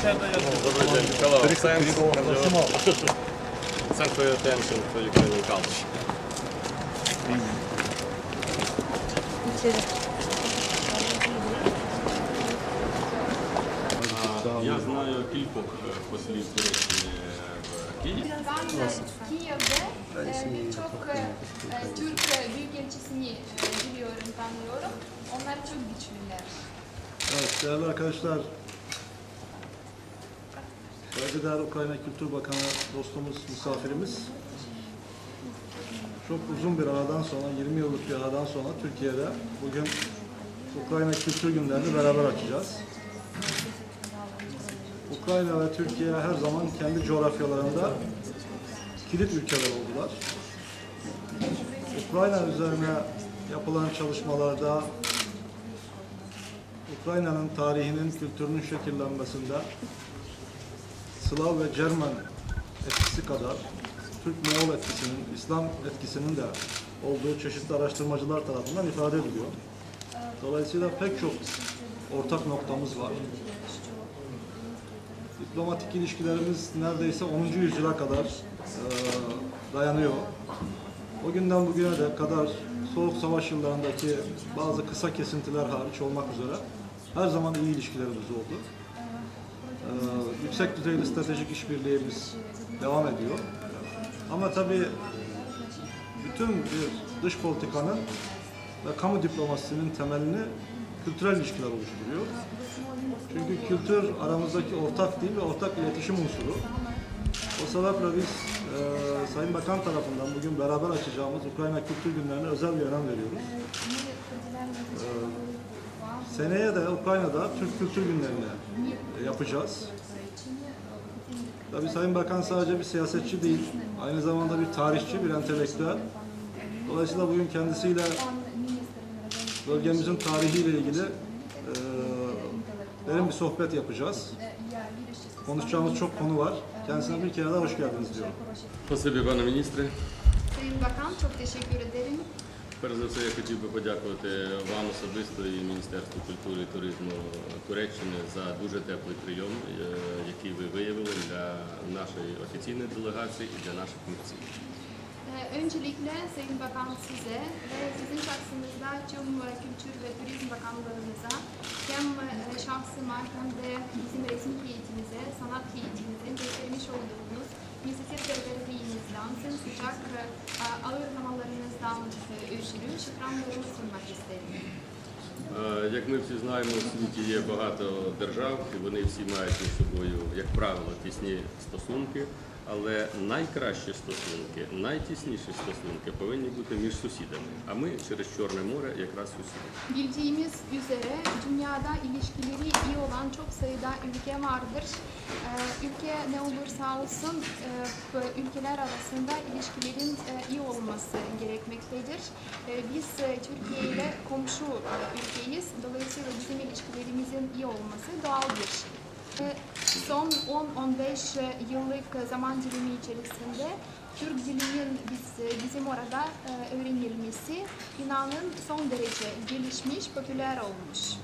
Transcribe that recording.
içeride yazıyor. Добрий день, Hello. Thanks. Hello. Thanks for your attention to Ukrainian culture. Я знаю кількох е, послів Туреччини в Києві. Ben e, Kiev'de e, birçok e, e, Türk e, büyükelçisini e, biliyorum, tanıyorum. Onlar çok güçlüler. Evet, değerli arkadaşlar, saygıdeğer Ukrayna Kültür Bakanı dostumuz, misafirimiz çok uzun bir aradan sonra, 20 yıllık bir aradan sonra Türkiye'de bugün Ukrayna Kültür Günlerini beraber açacağız. Ukrayna ve Türkiye her zaman kendi coğrafyalarında kilit ülkeler oldular. Ukrayna üzerine yapılan çalışmalarda Ukrayna'nın tarihinin, kültürünün şekillenmesinde Slav ve Cermen etkisi kadar Türk-Moğol etkisinin, İslam etkisinin de olduğu çeşitli araştırmacılar tarafından ifade ediliyor. Dolayısıyla pek çok ortak noktamız var. Diplomatik ilişkilerimiz neredeyse 10. yüzyıla kadar e, dayanıyor. O günden bugüne de kadar Soğuk Savaş yıllarındaki bazı kısa kesintiler hariç olmak üzere her zaman iyi ilişkilerimiz oldu. Yüksek düzeyli stratejik işbirliğimiz devam ediyor. Ama tabii bütün bir dış politikanın ve kamu diplomasisinin temelini kültürel ilişkiler oluşturuyor. Çünkü kültür aramızdaki ortak dil ve ortak iletişim unsuru. O sebeple biz e, Sayın Bakan tarafından bugün beraber açacağımız Ukrayna Kültür Günlerine özel bir önem veriyoruz. E, seneye de Ukrayna'da Türk Kültür Günlerini e, yapacağız. Tabii Sayın Bakan sadece bir siyasetçi değil, aynı zamanda bir tarihçi, bir entelektüel. Dolayısıyla bugün kendisiyle bölgemizin tarihiyle ilgili e, derin bir sohbet yapacağız. Konuşacağımız çok konu var. Kendisine bir kere daha hoş geldiniz diyorum. Спасибі, пане міністре. Sayın Bakan çok teşekkür ederim. Перш за все, я хотів би подякувати вам особисто і Міністерству культури і туризму Туреччини за дуже теплий прийом, е, який ви виявили для нашої офіційної делегації і для наших митців. Öncelikle Sayın Bakan size ve sizin şahsınızda tüm e, Kültür ve Turizm Bakanlığımıza hem e, şahsıma hem de bizim resim heyetimize, sanat heyetimize göstermiş olduğunuz misafirperverliğinizden, sıcak e, ağırlamalarınızdan e, і isterim. Е, Як ми всі знаємо, у світі є багато держав, і вони всі мають між собою, як правило, тісні стосунки. Але найкращі стосунки, найтісніші стосунки повинні бути між сусідами. А ми через Чорне море якраз сусіди. Bildiğimiz üzere dünyada ilişkileri iyi olan çok sayıda ülke vardır. Ee, ülke ne olursa olsun e, bu ülkeler arasında ilişkilerin e, iyi olması gerekmektedir. E, Biz e, Türkiye ile komşu e, ülkeyiz. Dolayısıyla bizim ilişkilerimizin iyi olması doğal bir şey. E, Son 10-15 yıllık zaman dilimi içerisinde Türk dilinin biz, bizim orada e, öğrenilmesi Yunan'ın son derece gelişmiş, popüler olmuş.